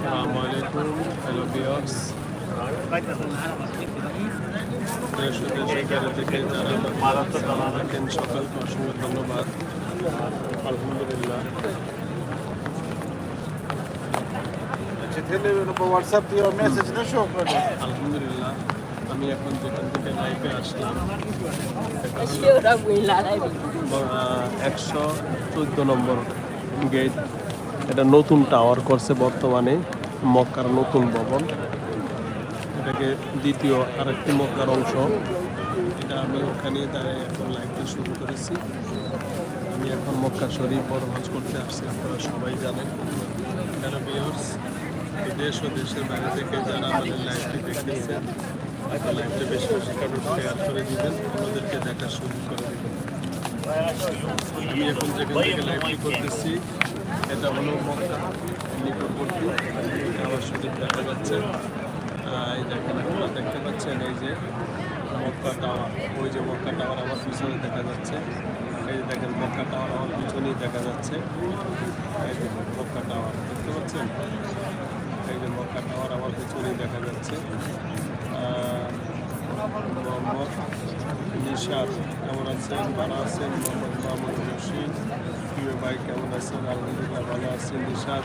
আসসালামু আলাইকুম হ্যালো বিয়ার্স সকলকে অসংখ্য ধন্যবাদ আলহামদুলিল্লাহ আলহামদুলিল্লাহ আমি এখন যেখান থেকে লাইভে আসলাম একশো চোদ্দ নম্বর গেট এটা নতুন টাওয়ার করছে বর্তমানে, মক্কার নতুন ভবন। এটাকে দ্বিতীয় আরেকটি মক্কার অংশ। এটা আমি ওখানে দাঁড়িয়ে এখন লাইভটা শুরু করেছি। আমি এখন মক্কা শরীফ বড় হজ করতে আসছি, আপনারা সবাই জানেন। যারা বিয়ার্স দেশ ও দেশের বাইরে থেকে যারা আমাদের লাইভটি দেখতেছেন লাইভটা বেশি বেশি করে শেয়ার করে দিবেন, আমাদেরকে দেখা শুরু করে দিবেন। আমি এখন যেখান থেকে লাইভটি করতেছি এটা হলো নিকটবর্তী। কাবা শরীফ দেখা যাচ্ছে। এই দেখেন আপনারা দেখতে পাচ্ছেন এই যে মক্কা টাওয়ার। ওই যে মক্কা টাওয়ার আমার পিছনে দেখা যাচ্ছে। এই যে দেখেন মক্কা টাওয়ার আমার পিছনেই দেখা যাচ্ছে। এই যে মক্কা টাওয়ার, দেখতে পাচ্ছেন? এই যে মক্কা টাওয়ার আমার পিছনেই দেখা যাচ্ছে। মোহাম্মদ নিশাদ কেমন আছেন? ভালো আছেন? মোহাম্মদ মাহমুদ রশিদ। প্রিয় ভাই কেমন আছেন আলহামদুলিল্লাহ ভালো আছেন নিশাদ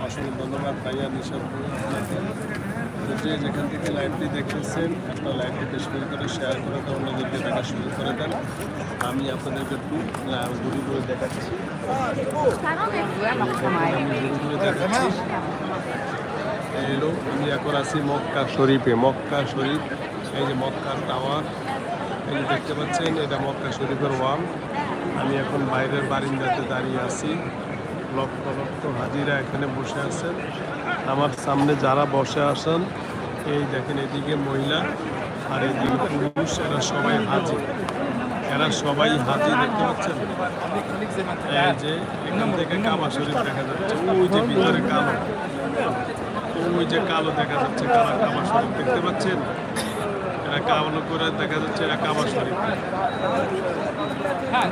অসংখ্য ধন্যবাদ ভাইয়া নিশাদ আপনাকে তো যেখান থেকে লাইভটি দেখতেছেন আপনার লাইভটি বেশি করে শেয়ার করে দেন অন্যদেরকে দেখা শুরু করে দেন আমি আপনাদেরকে একটু ঘুরে ঘুরে দেখাচ্ছি ঘুরে দেখাচ্ছি আমি এখন আছি মক্কা শরীফে মক্কা শরীফ এই যে মক্কার টাওয়ার এই দেখতে পাচ্ছেন এটা মক্কা শরীফের ওয়াল আমি এখন বাইরের বারিন্দাতে দাঁড়িয়ে আছি। লক্ষ লক্ষ হাজিরা এখানে বসে আছেন। আমার সামনে যারা বসে আসেন এই দেখেন এদিকে মহিলা আর এদিকে পুরুষ, এরা সবাই হাজি এরা সবাই হাজি দেখতে পাচ্ছেন? যে এখান থেকে কাবা শরীফ দেখা যাচ্ছে। ওই যে ভিতরে কালো। ওই যে কালো দেখা যাচ্ছে কালা কাবা শরীফ দেখতে পাচ্ছেন? এরা কালো করে দেখা যাচ্ছে এরা কাবা শরীফ হ্যাঁ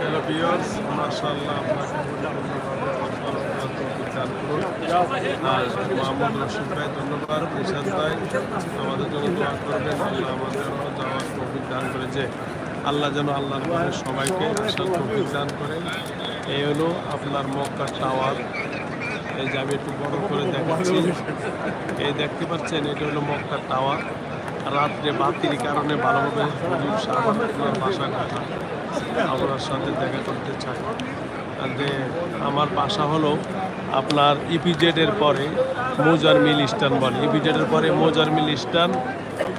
হ্যালো বিয়ার্স মাশাআল্লাহ আর মোহাম্মদ রশিদ ভাই ধন্যবাদ। নিশাদ ভাই আমাদের জন্য দোয়া করবেন। আল্লাহ আমাদের যাওয়ার দান করেছে আল্লাহ যেন আল্লাহর সবাইকে আসার দান করে। এই হলো আপনার মক্কা টাওয়ার। এই যে আমি একটু বড় করে দেখাচ্ছি। এই দেখতে পাচ্ছেন, এটা হলো মক্কা টাওয়ার। রাত্রে বাতির কারণে ভালোভাবে বাসা ঘাটা আপনার সাথে দেখা করতে চাই যে আমার বাসা হলো আপনার ইপিজেডের পরে মোজার মিল স্ট্যান্ড বলে। ইপিজেডের পরে মোজার মিল স্ট্যান্ড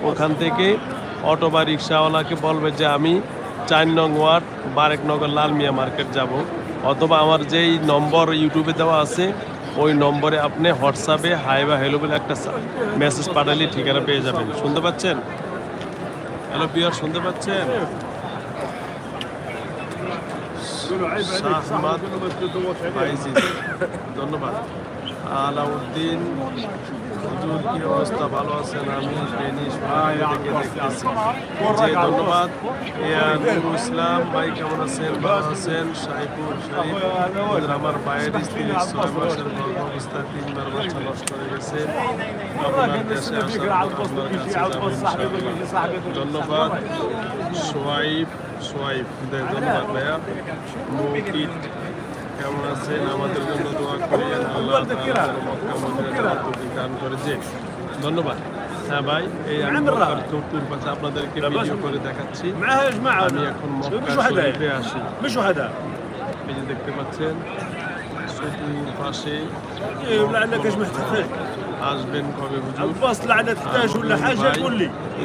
ওখান থেকে অটো বা রিক্সাওয়ালাকে বলবে যে আমি চার নং ওয়ার্ড বারেকনগর লাল মিয়া মার্কেট যাব। অথবা আমার যেই নম্বর ইউটিউবে দেওয়া আছে ওই নম্বরে আপনি হোয়াটসঅ্যাপে, হাই বা হ্যালো বলে একটা মেসেজ পাঠালে ঠিকানা পেয়ে যাবেন। শুনতে পাচ্ছেন? হ্যালো পিয়ার শুনতে পাচ্ছেন? ধন্যবাদ। আলাউদ্দিন হুজুর কি অবস্থা? ভালো আছেন? আমি বেনিশ ভাই থেকে দেখতেছি। জি ধন্যবাদ। নুরুল ইসলাম ভাই কেমন আছেন? ভালো আছেন? হুজুর, আমার বাইরের স্ত্রী ছয় মাসের গর্ভ অবস্থায় তিনবার বাচ্চা নষ্ট হয়ে গেছে। আপনার। ধন্যবাদ। সোয়াইব সোয়াইব ধন্যবাদ ভাইয়া। কেমন আছেন আমাদের জন্য দোয়া করিয়েন আল্লাহ দান করেছে ধন্যবাদ হ্যাঁ ভাই এই আমি চতুর পাশে আপনাদেরকে ভিডিও করে দেখাচ্ছি আমি এখন শরীফে আসি এই যে দেখতে পাচ্ছেন চতুর পাশে আসবেন কবে বুঝুন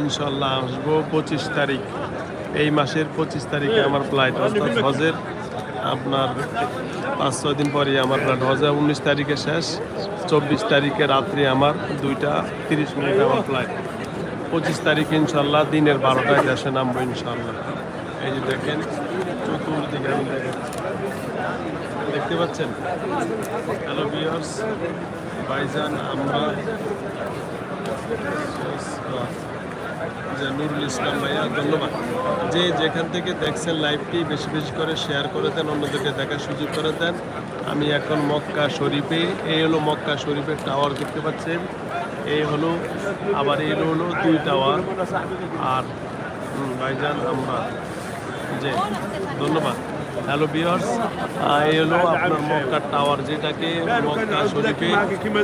ইনশাল্লাহ আসবো পঁচিশ তারিখ এই মাসের পঁচিশ তারিখে আমার ফ্লাইট অর্থাৎ হজের আপনার পাঁচ, ছয় দিন পরে আমার ফ্লাইট হজে উনিশ তারিখে শেষ, চব্বিশ তারিখে রাত্রি আমার, দুইটা তিরিশ মিনিট আমার ফ্লাইট পঁচিশ তারিখে ইনশাল্লাহ দিনের বারোটায় দেশে নামবো ইনশাল্লাহ। এই যে দেখেন, চতুর্দিকে আমি দেখতে পাচ্ছেন? হ্যালো বিয়ার্স ভাইজান আমরা নুরুল ইসলাম ভাইয়া, ধন্যবাদ। যে যেখান থেকে দেখছেন লাইভটি, বেশি বেশি করে শেয়ার করে দেন, অন্যদেরকে দেখার সুযোগ করে দেন। আমি এখন মক্কা শরীফে, এই হলো মক্কা শরীফের টাওয়ার দেখতে পাচ্ছেন। এই হলো, আবার এই হলো দুই টাওয়ার আর ভাইজান, আমরা, যে, ধন্যবাদ। হ্যালো বিয়ার্স এই হলো আপনার মক্কা টাওয়ার যেটাকে মক্কা শরীফে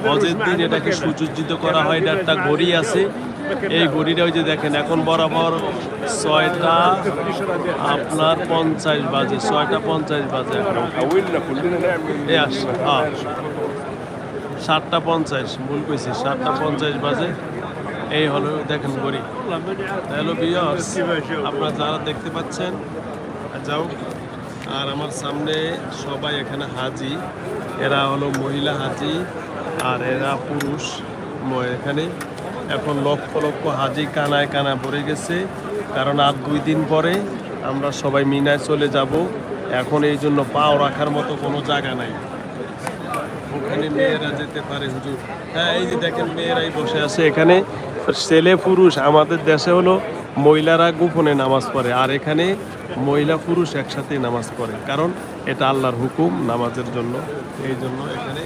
হজের দিন এটাকে সুসজ্জিত করা হয়, এটা একটা ঘড়ি আছে। এই ঘড়িটা ওই যে দেখেন, এখন বরাবর ছয়টা আপনার পঞ্চাশ বাজে, ছয়টা পঞ্চাশ বাজে সাতটা পঞ্চাশ, ভুল কইছি, সাতটা পঞ্চাশ বাজে। এই হলো, দেখেন ঘড়ি হ্যালো বিয়ার্স আপনারা যারা দেখতে পাচ্ছেন, যাও। আর আমার সামনে সবাই এখানে হাজি। এরা হলো মহিলা হাজি আর এরা পুরুষ। এখানে এখন লক্ষ লক্ষ হাজি কানায় কানা পড়ে গেছে। কারণ আর দুই দিন পরে আমরা সবাই মিনায় চলে যাব। এখন এই জন্য পাও রাখার মতো কোনো জায়গা নাই। ওখানে মেয়েরা যেতে পারে, হুজুর। হ্যাঁ এই যে দেখেন, মেয়েরাই বসে আছে এখানে। ছেলে, পুরুষ, আমাদের দেশে হলো মহিলারা গোপনে নামাজ পড়ে, আর এখানে মহিলা পুরুষ একসাথে নামাজ পড়ে। কারণ এটা আল্লাহর হুকুম নামাজের জন্য। এই জন্য এখানে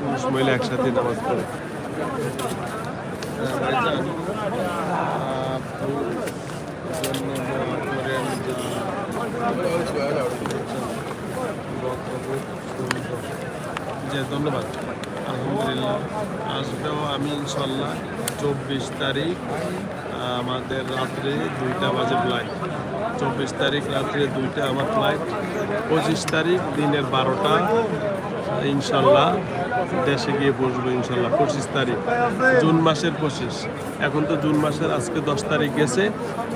পুরুষ মহিলা একসাথে নামাজ পড়ে। যা ধন্যবাদ। আলহামদুলিল্লাহ। আসবেও আমি ইনশাল্লাহ চব্বিশ তারিখ আমাদের রাত্রে দুইটা বাজে ফ্লাইট চব্বিশ তারিখ রাত্রে দুইটা আমার ফ্লাইট পঁচিশ তারিখ দিনের বারোটা, ইনশাল্লাহ দেশে গিয়ে বসবো ইনশাল্লাহ, পঁচিশ তারিখ। জুন মাসের পঁচিশ। এখন তো জুন মাসের, আজকে দশ তারিখ গেছে।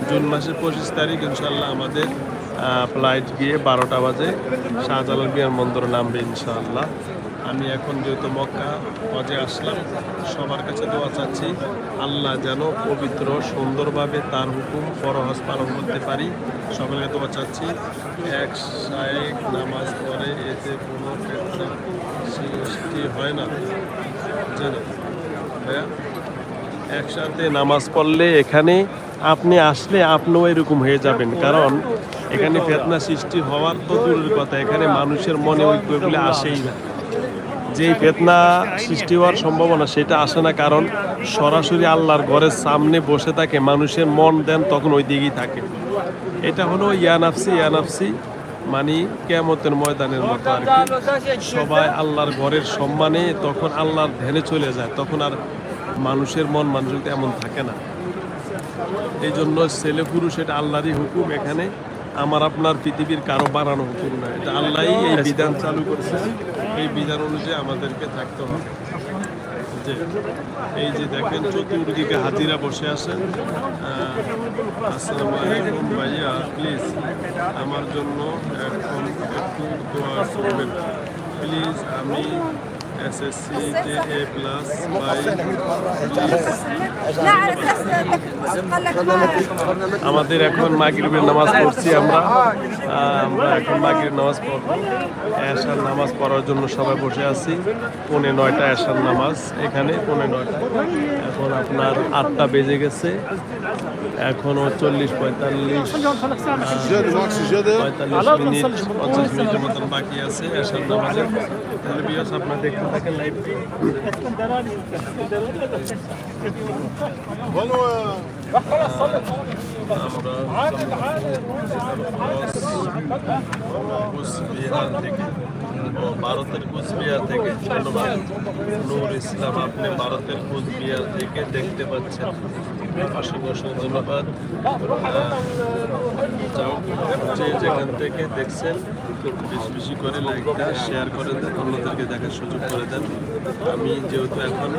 জুন মাসের পঁচিশ তারিখ ইনশাল্লাহ আমাদের ফ্লাইট গিয়ে বারোটা বাজে। শাহজালাল বিমানবন্দর নামবে ইনশাআল্লাহ আমি এখন যেহেতু মক্কা, হজে আসলাম, সবার কাছে দোয়া চাচ্ছি, আল্লাহ যেন পবিত্র, সুন্দরভাবে তার হুকুম ফরহজ পালন করতে পারি। সকলকে দোয়া চাচ্ছি, এক শায়েক নামাজ পড়ে এতে কোনো সৃষ্টি হয় না। যেন ভাইয়া, একসাথে নামাজ পড়লে এখানে আপনি আসলে আপনিও এরকম হয়ে যাবেন। কারণ এখানে ফেতনা সৃষ্টি হওয়ার তো দূরের কথা, এখানে মানুষের মনে ওই ঐক্যগুলো আসেই না। যেই ফেতনা সৃষ্টি হওয়ার সম্ভাবনা সেটা আসে না, কারণ সরাসরি আল্লাহর ঘরের সামনে বসে থাকে, মানুষের মন দেন তখন ওই দিকেই থাকে। এটা হলো ইয়ানাফসি ইয়ানাফসি মানে কেয়ামতের ময়দানের মতো আর কি। সবাই আল্লাহর ঘরের সম্মানে তখন আল্লাহর ধ্যানে চলে যায়, তখন আর মানুষের মন মানুষের এমন থাকে না। এই জন্য ছেলে পুরুষ এটা আল্লাহরই হুকুম, এখানে আমার আপনার পৃথিবীর কারও বানানো হুকুম না এটা আল্লাহই এই বিধান চালু করছে। এই বিধান অনুযায়ী আমাদেরকে থাকতে হবে। যে এই যে দেখেন চতুর্দিকে হাতিরা বসে আছেন। আসসালামু আলাইকুম ভাইয়া প্লিজ আমার জন্য এখন একটু দোয়া করবেন। প্লিজ আমি এসএসসি তে এ প্লাস আমাদের এখন মাগরিবের নামাজ পড়ছি আমরা। আমরা এখন মাগরিবের নামাজ পড়ব। এশার নামাজ পড়ার জন্য সবাই বসে আছি। পৌনে নয়টা এশার নামাজ এখানে পৌনে নয়টা এখন আপনার আটটা বেজে গেছে। এখনও চল্লিশ পঁয়তাল্লিশ পঁয়তাল্লিশ মিনিট পঞ্চাশ মিনিটের মতন বাকি আছে এশার নামাজে। তাহলে বিয়াস আপনার দেখতে থাকেন লাইভটি কুচবিহার থেকে ও ভারতের কুচবিহার থেকে ধন্যবাদ। নূর ইসলাম আপনি ভারতের কুচবিহার থেকে দেখতে পাচ্ছেন। যে যেখান থেকে দেখছেন বেশি বেশি করে লাইকটা শেয়ার করে দেন দেখার সুযোগ করে দেন। আমি যেহেতু এখন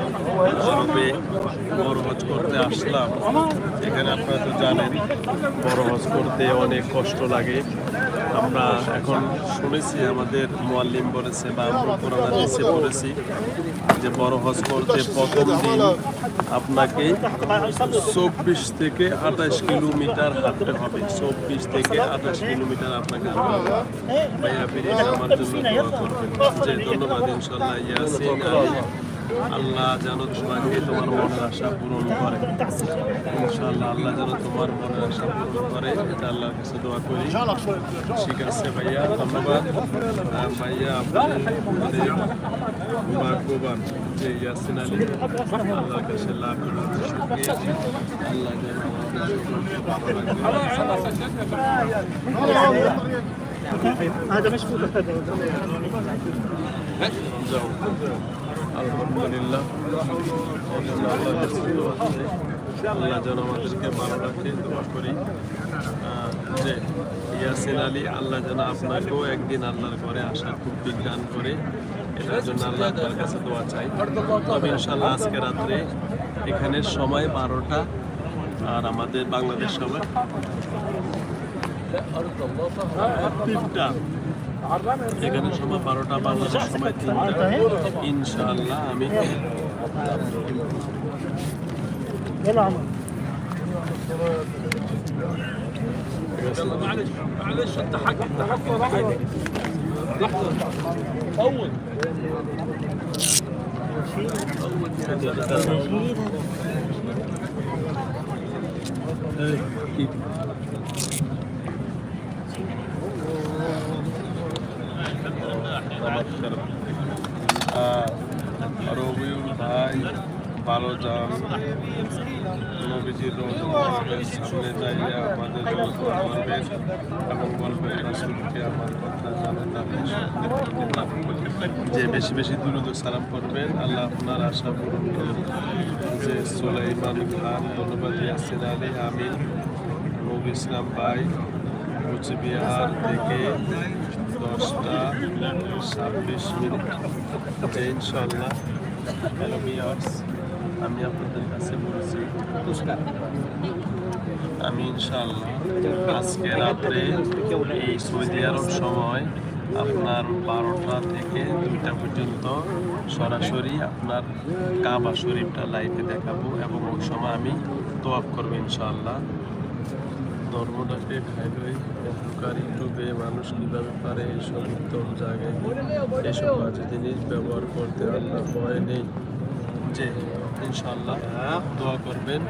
সবে বড় হজ করতে আসলাম, এখানে আপনারা তো জানেন, বড় হজ করতে অনেক কষ্ট লাগে। আমরা এখন শুনেছি আমাদের মোয়াল্লিম বলেছে বা আমরা হাদিসে পড়েছি যে বড় হজ করতে প্রথম দিন আপনাকে চব্বিশ থেকে আঠাশ কিলোমিটার হাঁটতে হবে। চব্বিশ থেকে আঠাশ কিলোমিটার আপনাকে ভাইয়া প্লিজ আমার জন্য ধন্যবাদ ইনশাল্লাহ ইয়াসিন আল্লাহ যেন তোমাকে তোমার মনের আশা পূরণ করে ইনশাআল্লাহ আল্লাহ যেন তোমার মনের আশা পূরণ করে এটা আল্লাহর কাছে দোয়া করি ঠিক আছে ভাইয়া ধন্যবাদ আহ, ভাইয়া আপনি আমাদের ভাগ্যবান যে ইয়াসিন আলী আল্লাহর কাছে লাখ লাখ শুকরিয়া আল্লাহ যেন هذا مشكوك هذا যাও আলহামদুলিল্লাহ। আল্লাহ যেন আমাদেরকে ভালো রাখে দোয়া করি। যে ইয়াসিন আলী আল্লাহ যেন আপনাকেও একদিন আল্লাহর ঘরে আসার খুব বিজ্ঞান করে। এটার জন্য আল্লাহ আপনার কাছে দোয়া চাই। তবে ইনশাল্লাহ আজকে রাত্রে এখানে সময় বারোটা আর আমাদের বাংলাদেশ সময়। তিনটা। এখানে সময় বারোটা বাংলাদেশ সময় তিনটা ইনশাআল্লাহ আমি يلا عمر معلش معلش انت حق انت حق لحظه طول আহ, রবিউল ভাই ভালো যান সামনে আমাদের করবেন এবং বলবেন আমার কথা জানেন যে বেশি বেশি দুরুদ সালাম করবেন আল্লাহ আপনার আশা পূরণ করুন। যে সুলাইমান খান ধন্যবাদ ইয়াসিন আলী আমিন। নবী ইসলাম ভাই কুচবিহার থেকে দশটা ছাব্বিশ মিনিট ইনশাল্লাহ হ্যালো ভিউয়ার্স আমি আপনাদের কাছে বলছি আমি ইনশাল্লাহ আজকে রাত্রে এই সৌদি আরব সময় আপনার বারোটা থেকে দুইটা পর্যন্ত সরাসরি আপনার কাবা শরীফটা লাইভে দেখাবো এবং ওই সময় আমি তোয়াব করব ইনশাআল্লাহ ধর্মটাকে খাইবে উপকারী ডুবে মানুষ কীভাবে পারে এইসব উত্তম জায়গায় এসব বাজে জিনিস ব্যবহার করতে আল্লাহ ভয় নেই। যে ইনশাল্লাহ দোয়া করবেন।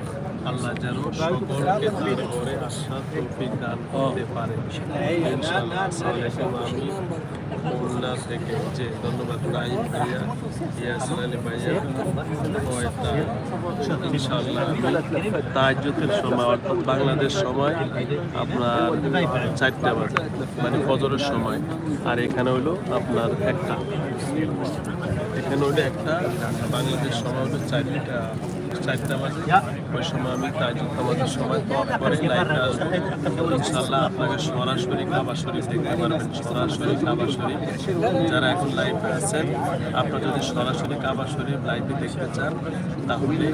আল্লাহ যেন সকলকে তার ঘরে আশা দান করতে পারে। ইনশাল্লাহ আসসালামু আলাইকুম খুলনা থেকে যে ধন্যবাদ নাই ভাইয়া ইয়াসিন আলী ভাইয়া ইনশাল্লাহ আমি সময়, অর্থাৎ বাংলাদেশ সময়, আপনার চারটা বাজে মানে ফজরের সময়। আর এখানে হলো আপনার একটা। এখানে হলো একটা, বাংলাদেশ সময় হলো চারটা। চারটা বাজে। ওই সময় আমি তাজুদ আমাদের সময় তো অফ করে লাইভে আসব ইনশাল্লাহ আপনাকে সরাসরি কাবা শরীফ দেখতে পারবেন সরাসরি কাবা শরীফ যারা এখন লাইভে আছেন, আপনারা যদি সরাসরি কাবা শরীফ লাইভে দেখতে চান, তাহলে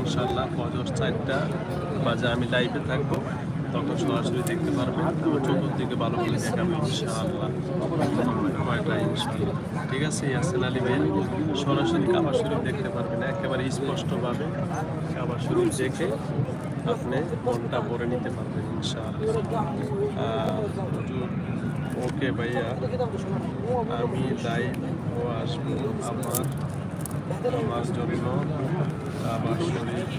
ইনশাল্লাহ ফজর চারটা বাজে আমি লাইভে থাকব। তখন সরাসরি দেখতে পারবেন এবং চতুর্দিকে ভালো করে দেখাবো, ইনশাআল্লাহ। ঠিক আছে, ইয়াসিন আলী ভাই, সরাসরি কাবা শরীফ দেখতে পারবেন। একেবারে স্পষ্টভাবে কাবা শরীফ দেখে আপনি মনটা ভরে নিতে পারবেন, ইনশাআল্লাহ। ওকে ভাইয়া, আমি লাইভ ও আসব আমার আমার জন্য কাবা শরীফ।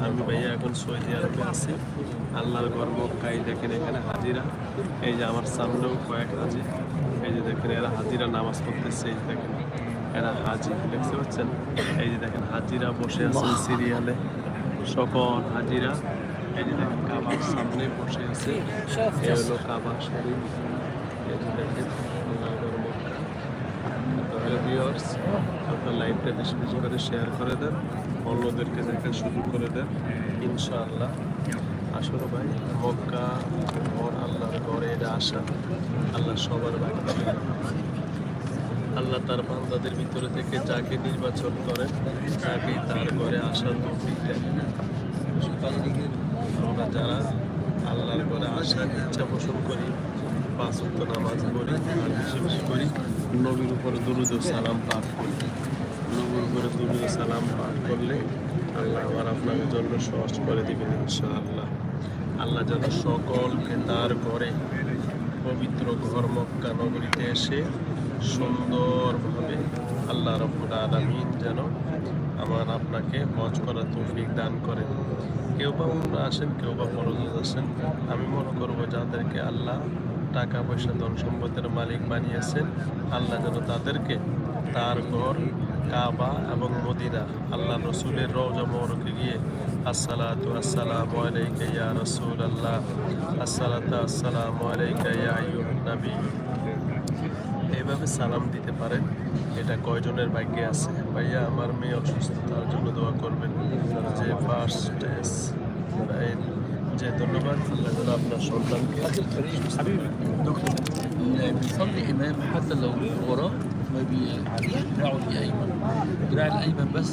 আমি ভাইয়া এখন সৌদি আরবে আছি আল্লাহর গর্ব খাই দেখেন এখানে হাজিরা এই যে আমার সামনেও কয়েক হাজি এই যে দেখেন এরা হাজিরা নামাজ পড়তেছে এই দেখেন এরা হাজি দেখতে পাচ্ছেন এই যে দেখেন হাজিরা বসে আছেন সিরিয়ালে সকল হাজিরা এই কাবার সামনে বসে আছে। এই হলো কাবা শরীফ আপনার লাইভটা বেশি বেশি করে শেয়ার করে দেন অন্যদেরকে দেখার সুযোগ করে দেন। ইনশাআল্লাহ। আসলে ভাই, মক্কা ঘর আল্লাহর ঘরে এটা আসা আল্লাহ সবার ভাগ্য আল্লাহ তার বান্দাদের ভিতরে থেকে যাকে নির্বাচন করেন তাকে তার ঘরে আসার তৌফিক দেন। আমরা যারা আল্লাহর করে আসার ইচ্ছা পোষণ করি, পাঁচ নামাজ পড়ি আর বেশি করি, নবীর উপরে দুরুদ সালাম পাঠ করি। নবীর উপরে দুরুদ সালাম পাঠ করলে আল্লাহ আমার আপনার জন্য সহজ করে দিবেন ইনশাআল্লাহ। আল্লাহ আল্লাহ যেন সকলকে তার ঘরে, পবিত্র ঘর মক্কা নগরীতে এসে সুন্দরভাবে আল্লাহ রব্বুল আলমিন যেন আমার আপনাকে হজ করার তৌফিক দান করেন কেউ বা উমরা আসেন কেউ বা ফরজ আসেন আমি মনে করব যাদেরকে আল্লাহ টাকা পয়সা, ধন সম্পদের মালিক বানিয়েছেন, আল্লাহ যেন তাদেরকে তার ঘর, কাবা এবং মদিনা, আল্লাহ রসুলের রওজা মোরকে গিয়ে আসসালাতু আসসালামু আলাইকা ইয়া রাসূল আল্লাহ আসসালাতু আসসালামু আলাইকা ইয়া আইয়ুহান নবী। এইভাবে সালাম দিতে পারেন। এটা কয়জনের ভাগ্যে আছে? ভাইয়া আমার মেয়ে অসুস্থ তার জন্য দোয়া করবেন যে ফার্স্ট যে ধন্যবাদ আল্লাহ যেন আপনার সন্তানকে دكتور اللي بيصلي امام حتى لو وراه ما بيعليش دراعه الايمن دراع الايمن بس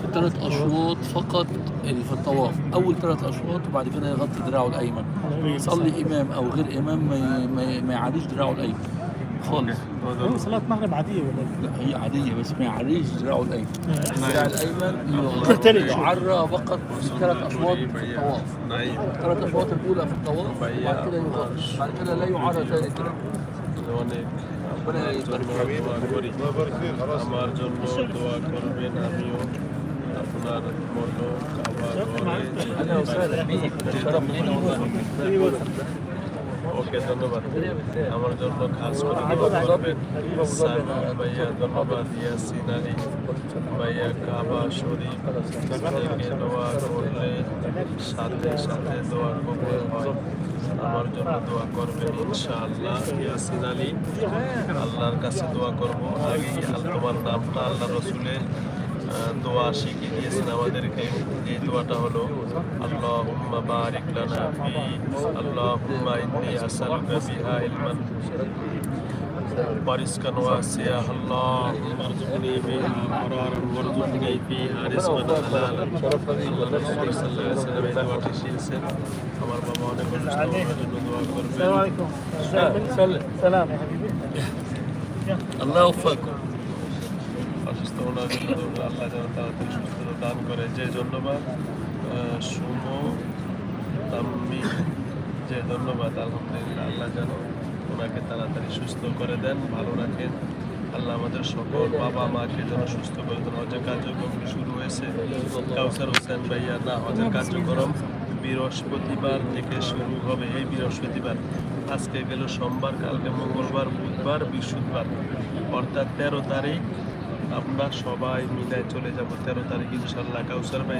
في ثلاث اشواط فقط اللي في الطواف اول ثلاث اشواط وبعد كده يغطي دراعه الايمن يصلي امام او غير امام ما ي- ما, ي- ما يعليش دراعه الايمن خالص صلاة مغرب عادية ولا؟ لا هي عادية بس ما يعريش ذراعه الأيمن. الذراع الأيمن تختلف يعرى فقط ثلاث أشواط في الطواف. ثلاث أشواط الأولى في الطواف بعد كده يغطش بعد كده لا يعرى ثاني ربنا يبارك فيك. خلاص. وسهلا. بيك شرف لينا والله ধন্যবাদ। আমার জন্য খাস করে করবেন ভাইয়া, ধন্যবাদ। কাবা, শরীফ সাথে দোয়া আমার জন্য দোয়া করবেন ইনশাআল্লাহ ইয়াসিন আলী। আল্লাহর কাছে দোয়া করব। আগে তোমার নামটা আল্লাহ রসুলের? দোয়া শিখিয়ে দিয়েছেন আমাদেরকে এই দোয়াটা হলো আল্লাহুম্মা বারিক লানা ফি আল্লাহুম্মা ইন্নী আসআলুকা বিহা ইলমান ورزقا واسعا اللهم ارزقني بها قرارا وارزقني فيها رزقا حلالا আল্লাহ রাসূল সাল্লাল্লাহু আলাইহি ওয়াসাল্লাম এই দোয়াটি শিখিয়েছেন আমার বাবা অনেক অসুস্থ আমার জন্য দোয়া করবেন السلام عليكم سلم সুস্থ হলো, আল্লাহ যেন তাড়াতাড়ি সুস্থ দান করে। যে ধন্যবাদ সুমো তাম্মি যে ধন্যবাদ, আলহামদুলিল্লাহ, আল্লাহ যেন ওনাকে তাড়াতাড়ি সুস্থ করে দেন, ভালো রাখেন। আল্লাহ আমাদের সকল বাবা মাকে যেন সুস্থ করে দেন। হজের কার্যক্রমটি শুরু হয়েছে? কাউসার হোসেন ভাইয়া, না, হজের কার্যক্রম বৃহস্পতিবার থেকে শুরু হবে। এই বৃহস্পতিবার, আজকে গেল সোমবার, কালকে মঙ্গলবার, বুধবার, বৃহস্পতিবার। অর্থাৎ তেরো তারিখ আমরা সবাই মিলে চলে যাব তেরো তারিখ ইনশাল্লাহ কাউসার ভাই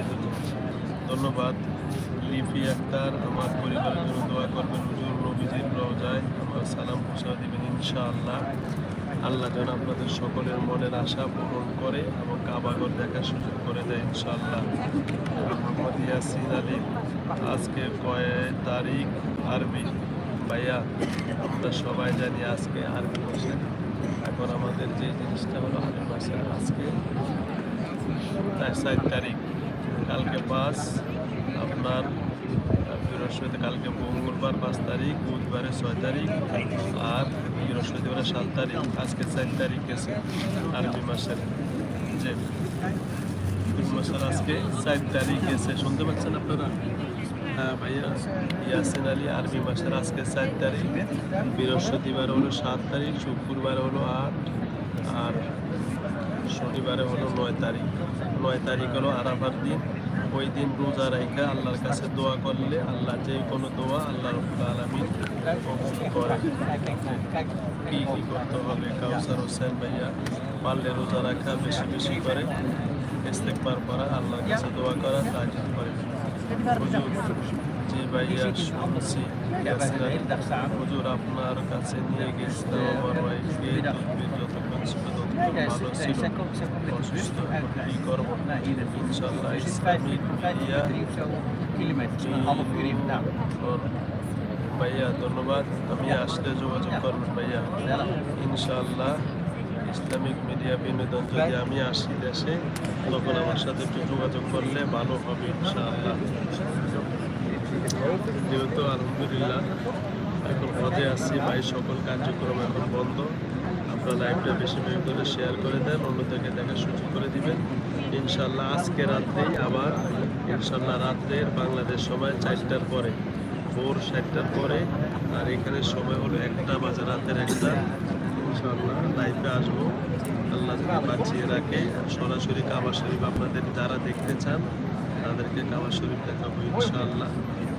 ধন্যবাদ। লিপি আক্তার, আমার পরিবারের জন্য দোয়া করবেন। হুজুর নবীজির রওজায় আমার সালাম পৌঁছা দিবেন ইনশাআল্লাহ। আল্লাহ যেন আপনাদের সকলের মনের আশা পূরণ করে এবং কাবাগর দেখার সুযোগ করে দেয় ইনশাআল্লাহ। মোহাম্মদ ইয়াসিন আলী, আজকে কয় তারিখ? আরবি। ভাইয়া, আমরা সবাই জানি আজকে আরবি মাসে এখন আমাদের যে জিনিসটা হলো আরবি মাসের আজকে। সাত তারিখ। কালকে পাঁচ আপনার, বৃহস্পতি কালকে মঙ্গলবার পাঁচ তারিখ, বুধবারে ছয় তারিখ, আর বৃহস্পতিবারে সাত তারিখ। আজকে চার তারিখ গেছে আরবি মাসের যে মাসের আজকে চার তারিখ গেছে। শুনতে পাচ্ছেন আপনারা? ভাইয়া, ইয়াসিন আলী আরবি মাসের আজকে চার তারিখ। বৃহস্পতিবার হলো সাত তারিখ, শুক্রবার হলো আট, আর শনিবারে হলো নয় তারিখ। নয় তারিখ হলো আরাফার দিন। ওই দিন রোজা রেখে আল্লাহর কাছে দোয়া করলে আল্লাহ যে কোনো দোয়া আল্লাহ রব্বুল আলমিন করে। কি কি করতে হবে, কাউসার হোসেন ভাইয়া? পারলে রোজা রাখা বেশি বেশি করে। ইস্তেকবার করা, আল্লাহর কাছে দোয়া করা কাজ ভাইয়া শুনছি হুজুর আপনার কাছে নিয়ে গেছিলাম ভাইয়া, ধন্যবাদ। আমি আসলে যোগাযোগ করবেন, ভাইয়া। ইনশাল্লাহ ইসলামিক মিডিয়া বিনোদন যদি আমি আসি দেশে তখন আমার সাথে একটু যোগাযোগ করলে ভালো হবে ইনশাআল্লাহ। যেহেতু আলহামদুলিল্লাহ এখন পদে আসছি ভাই সকল কার্যক্রম এখন বন্ধ। আপনার লাইভটা বেশি বেশি করে শেয়ার করে দেন অন্যদেরকে দেখার সুযোগ করে দিবেন। ইনশাল্লাহ আজকে রাত্রেই আবার ইনশাল্লাহ রাত্রের বাংলাদেশ সময় চারটার পরে ভোর সাতটার পরে আর এখানে সময় হলো একটা বাজে রাতের একটা। ইনশাল্লাহ লাইফে আসব। আল্লাহ যদি বাঁচিয়ে রাখে। সরাসরি কাবা শরীফ আপনাদের যারা দেখতে চান, তাদেরকে কাবা শরীফ দেখাবো ইনশাআল্লাহ।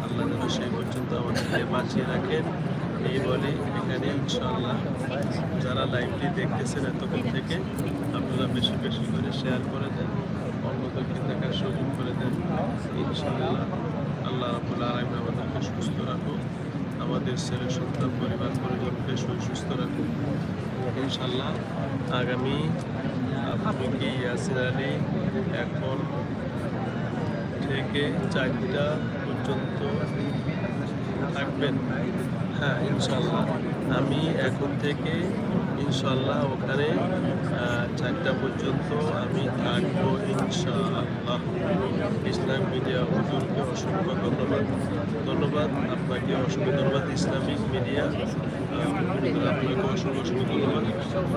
আল্লাহ যেন সেই পর্যন্ত আমাদেরকে বাঁচিয়ে রাখেন এই বলে এখানে ইনশাআল্লাহ যারা লাইভটি দেখতেছেন এতক্ষণ থেকে, আপনারা বেশি বেশি করে শেয়ার করে দেন, অন্যদেরকে দেখার সুযোগ করে দেন। ইনশাআল্লাহ আল্লাহ রাবুল আলম আমাদেরকে সুস্থ রাখুন আমাদের ছেলে সন্তান পরিবার পরিজনকে সুস্থ রাখুন। ইনশাল্লাহ আগামী আপনি ইয়াসিন এখন থেকে চারটা পর্যন্ত থাকবেন? হ্যাঁ ইনশাল্লাহ আমি এখন থেকে ইনশাল্লাহ ওখানে চারটা পর্যন্ত আমি থাকব ইনশাআল্লাহ। ইসলাম মিডিয়া হুজুরকে অসংখ্য ধন্যবাদ। ধন্যবাদ, আপনাকে অসংখ্য ধন্যবাদ, ইসলামিক মিডিয়া। আপনাকে অসংখ্য অসংখ্য ধন্যবাদ।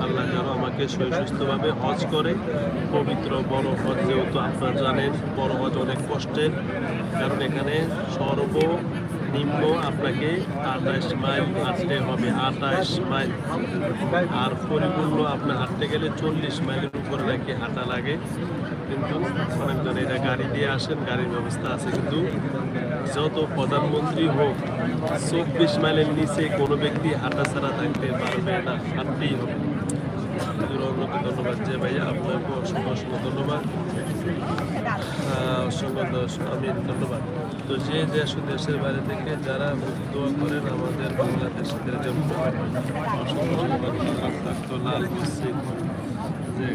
আল্লাহ যেন আমাকে সুস্থভাবে হজ করে। পবিত্র বড় হজ যেহেতু আপনারা জানেন, বড় হজ অনেক কষ্টের। কারণ এখানে সর্বনিম্ন আপনাকে আঠাশ মাইল হাঁটতে হবে, আঠাশ মাইল। আর পরিপূর্ণ আপনার হাঁটতে গেলে চল্লিশ মাইলের উপরে নাকি হাঁটা লাগে। কিন্তু অনেকজন এটা গাড়ি দিয়ে আসেন, গাড়ির ব্যবস্থা আছে। কিন্তু যত প্রধানমন্ত্রী হোক, চব্বিশ মাইলের নিচে কোনো ব্যক্তি হাঁটা ছাড়া থাকতে পারবে না, হাঁটতেই হবে। হুজুর ধন্যবাদ যে ভাইয়া আপনাকে অসংখ্য অসংখ্য ধন্যবাদ। অসংখ্য আমি ধন্যবাদ। তো যে দেশ ও দেশের বাইরে থেকে যারা দোয়া করেন, আমাদের বাংলাদেশিদের জন্য অসংখ্য অসংখ্য লাল মসজিদ যে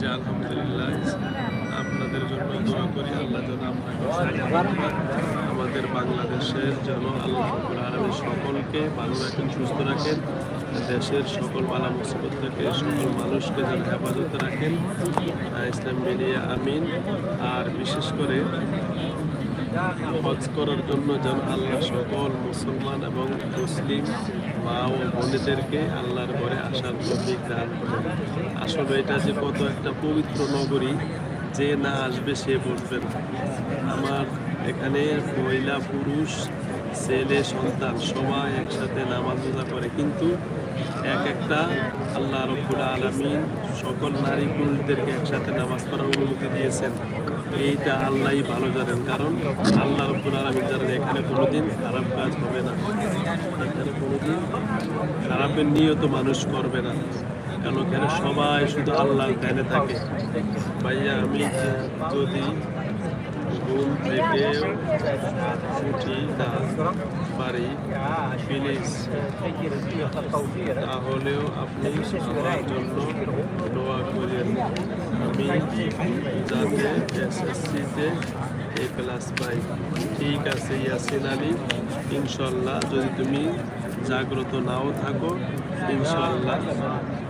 যে আলহামদুলিল্লাহ আপনাদের জন্য দোয়া করি, আল্লাহ যেন আপনাকে। আমাদের বাংলাদেশের জন্য আল্লাহ সকলকে ভালো সুস্থ রাখেন। দেশের সকল বালা মুসিবত থেকে সকল মানুষকে যেন হেফাজতে রাখেন ইসলাম মিডিয়া আমিন। আর বিশেষ করে হজ করার জন্য যেন আল্লাহ সকল মুসলমান এবং মুসলিম মা ও বোনেদেরকে আল্লাহর ঘরে আসার তৌফিক দান করেন। আসলে এটা যে কত একটা পবিত্র নগরী, যে না আসবে সে বুঝবে না। আমার এখানে মহিলা, পুরুষ ছেলে, সন্তান সবাই একসাথে নামাজ রোজা করে। কিন্তু এক একটা আল্লাহ রব্বুল আলমিন সকল নারী পুরুষদেরকে একসাথে নামাজ পড়ার অনুমতি দিয়েছেন। এইটা আল্লাহই ভালো জানেন। কারণ আল্লাহ রব্বুল আলমিন জানেন, এখানে কোনোদিন খারাপ কাজ হবে না। এখানে কোনোদিন খারাপের নিয়ত মানুষ করবে না। কারণ এখানে সবাই শুধু আল্লাহ ধ্যানে থাকে। ভাইয়া, আমি যদি ঘুম থেকে উঠি পারি প্লিজ তাহলেও আপনি আমার জন্য দোয়া করেন আমি যাতে এসএসসিতে এ ক্লাস পাই ঠিক আছে ইয়াসিন আলী ইনশাল্লাহ যদি তুমি জাগ্রত নাও থাকো ইনশাল্লাহ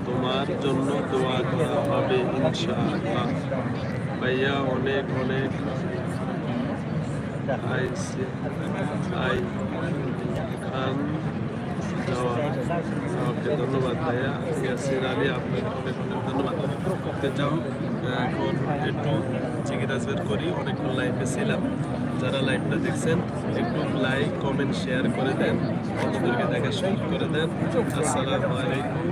তোমার জন্য দোয়া করা হবে ইনশাআল্লাহ ভাইয়া অনেক অনেক ওকে ধন্যবাদ ভাইয়া ইয়াসির আলী আপনাকে অনেক অনেক ধন্যবাদ তো যাও এখন একটু চিকিৎসা বের করি অনেকক্ষণ লাইফে ছিলাম যারা লাইভটা দেখছেন একটু লাইক কমেন্ট শেয়ার করে দেন অন্যদেরকে দেখা শুরু করে দেন আসসালামু আলাইকুম